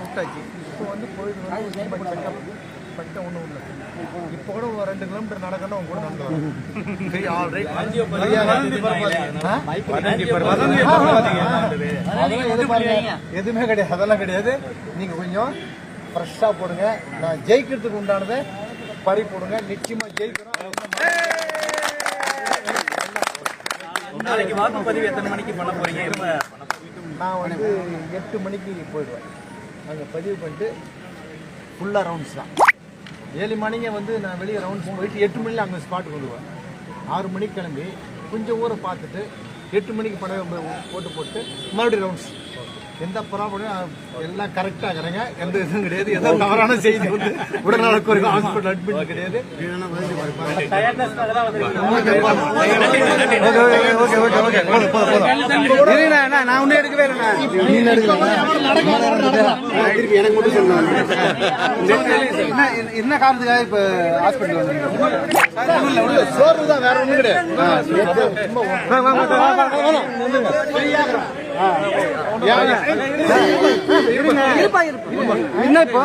விட்டாச்சு இப்போ வந்து கோயில் வந்து பண்ணிட்டு ஒன்றும் இல்லை. இப்போ கூட ஒரு ரெண்டு கிலோமீட்டர் நடக்கணும் அவங்க கூட பாருங்க. எதுவுமே கிடையாது. அதெல்லாம் கிடையாது. நீங்கள் கொஞ்சம் ஃப்ரெஷ்ஷாக போடுங்க. நான் ஜெயிக்கிறதுக்கு உண்டானதை பறி போடுங்க. நிச்சயமாக ஜெயிக்கிறோம். நாளைக்கு வாக்குப்பதிவு எத்தனை மணிக்கு பண்ண போறீங்க? நான் வந்து எட்டு மணிக்கு போயிடுவேன். அங்கே பதிவு பண்ணிட்டு ஃபுல்லாக ரவுண்ட்ஸ் தான் ஏழு மணிங்க வந்து நான் வெளியே ரவுண்ட்ஸ் போயிட்டு எட்டு மணியில் அங்கே ஸ்பாட்டுக்கு வந்துடுவேன் ஆறு மணிக்கு கிளம்பி கொஞ்சம் ஊரை பார்த்துட்டு எட்டு மணிக்கு படம் போட்டு போட்டு மறுபடியும் ரவுண்ட்ஸ் எந்த ப்ராப்ளம் எல்லாம் கரெக்டாக இருக்கிறேங்க எந்த இதுவும் கிடையாது எந்த தவறான செய்தி வந்து உடனே ஹாஸ்பிட்டல் அட்மிட் கிடையாது வந்திருக்கீங்க நான் ஒன்றும் எடுக்கவே திருப்பி எனக்கு மட்டும் சொன்னாங்க என்ன காரணத்துக்காக இப்ப ஹாஸ்பிட்டல் வந்தீங்க? சோர்வு தான் வேற ஒண்ணும் கிடையாது. என்ன இப்போ?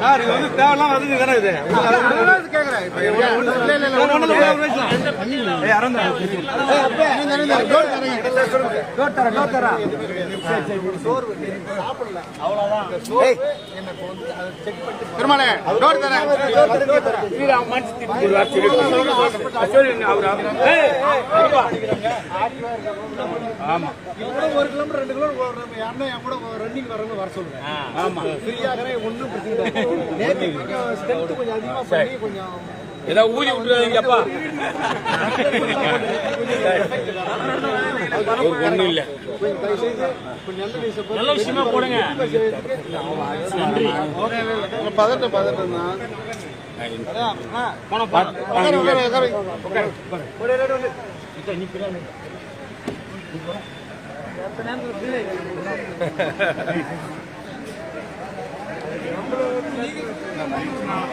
சார் இது வந்து தேவையில்லாம் வந்து கிடையாது கேக்குறேன் இப்ப இல்ல இல்ல ஏய் அரந்தா ஏய். அப்பே டோர் தரேன் டோர் தரேன் டோர் தரேன் சரி சரி சோறு சாப்பிடல அவ்வளவுதான் ஏய் எனக்கு வந்து அதை செக் பண்ணிட்டு பெருமாளே டோர் தரேன் ஆமா. ஒரு கிலோமீட்டர் ரெண்டு கிலோமீட்டர் யாருன்னா என் கூட ரன்னிங் வரவங்க வர சொல்லுங்க ஆமா. ஃப்ரீயாக ஒன்றும் ஏதாவது ஊதி விட்டுறாதீங்கப்பா ஒண்ணும் இல்ல நல்ல விஷயமா போடுங்க பதட்டம் பதட்டம் தான்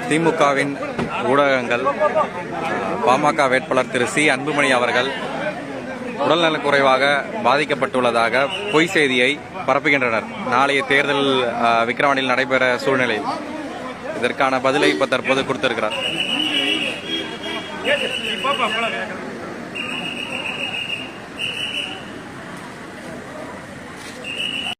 திமுகவின் ஊடகங்கள் பாமக வேட்பாளர் திரு சி. அன்புமணி அவர்கள் உடல்நலக்குறைவாக பாதிக்கப்பட்டுள்ளதாக பொய் செய்தியை பரப்புகின்றனர். நாளைய தேர்தல் விக்கிரவாணியில் நடைபெற சூழ்நிலையில் இதற்கான பதிலை இப்போ தற்போது கொடுத்திருக்கிறார்.